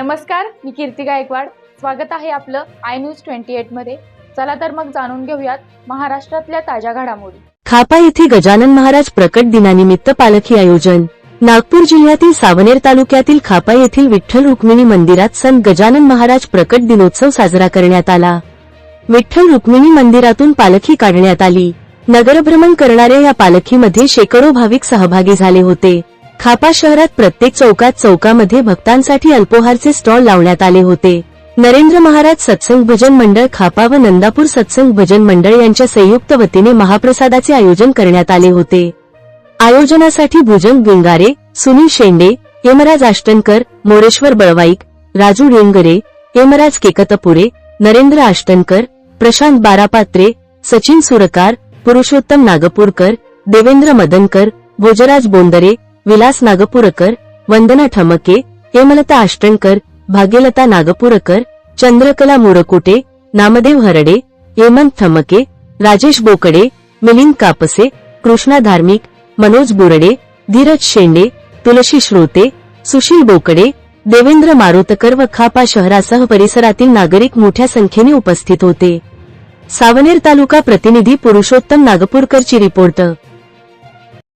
नमस्कार मी कीर्ती गायकवाड. स्वागत आहे आपलं आय न्यूज ट्वेंटी एटमध्ये. चला तर मग जाणून घेऊयात महाराष्ट्रातल्या ताज्या घडामोडी. खापा येथे गजानन महाराज प्रकट दिनानिमित्त पालखी आयोजन. नागपूर जिल्ह्यातील सावनेर तालुक्यातील खापा येथील विठ्ठल रुक्मिणी मंदिरात संत गजानन महाराज प्रकट दिनोत्सव साजरा करण्यात आला. विठ्ठल रुक्मिणी मंदिरातून पालखी काढण्यात आली. नगरभ्रमण करणाऱ्या या पालखीमध्ये शेकडो भाविक सहभागी झाले होते. खापा शहरात प्रत्येक चौकात चौकामध्ये भक्तांसाठी अल्पोहारचे स्टॉल लावण्यात आले होते. नरेंद्र महाराज सत्संग भजन मंडळ खापा व नंदापूर सत्संग भजन मंडळ यांच्या संयुक्त वतीने महाप्रसादाचे आयोजन करण्यात आले होते. आयोजनासाठी भुजंग विंगारे सुनील शेंडे हेमराज आष्टनकर मोरेश्वर बळवाईक राजू डेंगरे हेमराज केकतपुरे नरेंद्र आष्टनकर प्रशांत बारापात्रे सचिन सुरकार पुरुषोत्तम नागपूरकर देवेंद्र मदनकर भोजराज बोंदरे विलास नागपूरकर वंदना ठमके हेमलता आष्टणकर भाग्यलता नागपूरकर चंद्रकला मुरकुटे नामदेव हरडे हेमंत ठमके राजेश बोकडे मिलिंद कापसे कृष्णा धार्मिक मनोज बुरडे धीरज शेंडे तुलसी श्रोते सुशील बोकडे देवेंद्र मारुतकर व खापा शहरासह परिसरातील नागरिक मोठ्या संख्येने उपस्थित होते. सावनेर तालुका प्रतिनिधी पुरुषोत्तम नागपूरकरची रिपोर्ट